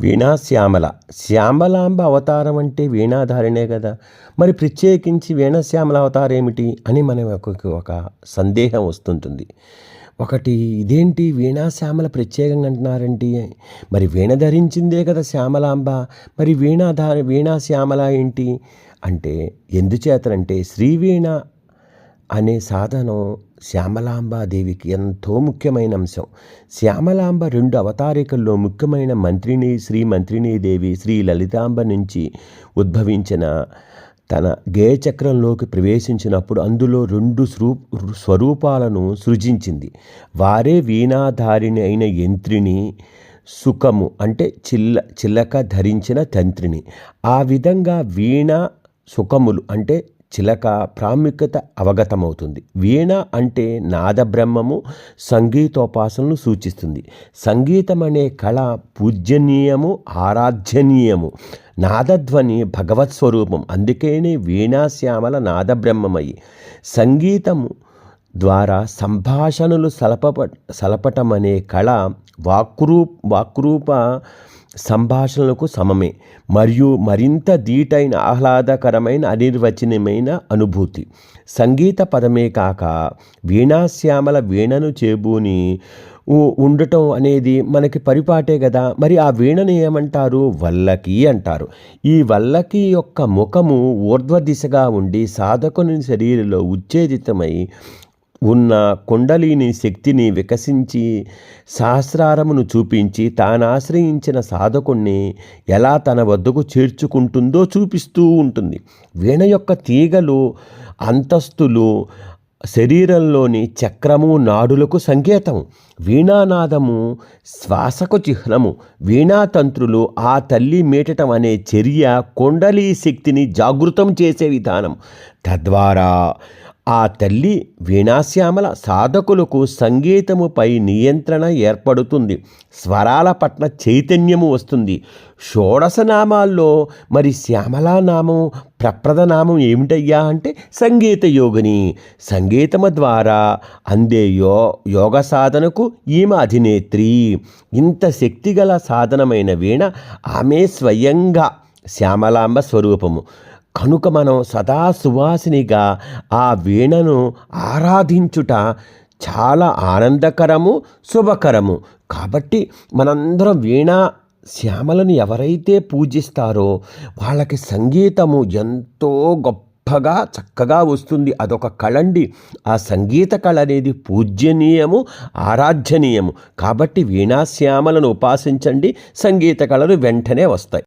వీణా శ్యామల. శ్యామలాంబ అవతారం అంటే వీణాధారినే కదా. మరి ప్రత్యేకించి వీణశ్యామల అవతారం ఏమిటి అని మన ఒక ఒక సందేహం వస్తుంటుంది. ఒకటి ఇదేంటి వీణాశ్యామల ప్రత్యేకంగా అంటున్నారంటే? మరి వీణ ధరించిందే కదా శ్యామలాంబ. మరి వీణాధార వీణాశ్యామల ఏంటి? అంటే ఎందుచేతనంటే శ్రీవీణ అనే సాధనం శ్యామలాంబాదేవికి ఎంతో ముఖ్యమైన అంశం. శ్యామలాంబ రెండు అవతారికల్లో ముఖ్యమైన మంత్రిని శ్రీ మంత్రినీ దేవి శ్రీ లలితాంబ నుంచి ఉద్భవించిన తన గేయచక్రంలోకి ప్రవేశించినప్పుడు అందులో రెండు స్వరూపాలను సృజించింది. వారే వీణాధారిణి అయిన యంత్రిని సుఖము అంటే చిల్ల చిల్లక ధరించిన తంత్రిని ఆ విధంగా వీణ సుఖములు అంటే చిలక ప్రాముఖ్యత అవగతమవుతుంది. వీణ అంటే నాదబ్రహ్మము సంగీతోపాసనను సూచిస్తుంది. సంగీతం అనే కళ పూజ్యనీయము ఆరాధ్యనీయము. నాదధ్వని భగవత్ స్వరూపం. అందుకనే వీణాశ్యామల నాదబ్రహ్మమయ్యి సంగీతము ద్వారా సంభాషణలు సలప సలపటం అనే కళ వాక్రూ వాక్రూప సంభాషణలకు సమమే మరియు మరింత దీటైన ఆహ్లాదకరమైన అనిర్వచనమైన అనుభూతి. సంగీత పదమే కాక వీణాశ్యామల వీణను చేబూని ఉండటం అనేది మనకి పరిపాటే కదా మరి ఆ వీణను ఏమంటారు? వల్లకి అంటారు. ఈ వల్లకి యొక్క ముఖము ఊర్ధ్వ దిశగా ఉండి సాధకుని శరీరంలో ఉత్తేజితమై ఉన్న కుండలిని శక్తిని వికసించి సహస్రారమును చూపించి తానాశ్రయించిన సాధకుణ్ణి ఎలా తన వద్దకు చేర్చుకుంటుందో చూపిస్తూ ఉంటుంది. వీణ యొక్క తీగలు అంతస్తులు శరీరంలోని చక్రము నాడులకు సంకేతం వీణానాదము శ్వాసకు చిహ్నము. వీణాతంత్రులు ఆ తల్లి మేటటం అనే చర్య కొండలీ శక్తిని జాగృతం చేసే విధానం. తద్వారా ఆ తల్లి వీణాశ్యామల సాధకులకు సంగీతముపై నియంత్రణ ఏర్పడుతుంది. స్వరాల పట్ల చైతన్యము వస్తుంది. షోడశనామాల్లో మరి శ్యామలా నామం ప్రప్రద నామం ఏమిటయ్యా అంటే సంగీత యోగిని. సంగీతము ద్వారా అందే యో యోగ సాధనకు ఈమె అధినేత్రి. ఇంత శక్తిగల సాధనమైన వీణ ఆమె స్వయంగా శ్యామలాంబ స్వరూపము. కనుక మనం సదా సువాసినిగా ఆ వీణను ఆరాధించుట చాలా ఆనందకరము శుభకరము. కాబట్టి మనందరం వీణ శ్యామలను ఎవరైతే పూజిస్తారో వాళ్ళకి సంగీతము ఎంతో గొప్పగా చక్కగా వస్తుంది. అదొక కళండి. ఆ సంగీత కళ అనేది పూజ్యనీయము ఆరాధ్యనీయము. కాబట్టి వీణాశ్యామలను ఉపాసించండి. సంగీత కళలు వెంటనే వస్తాయి.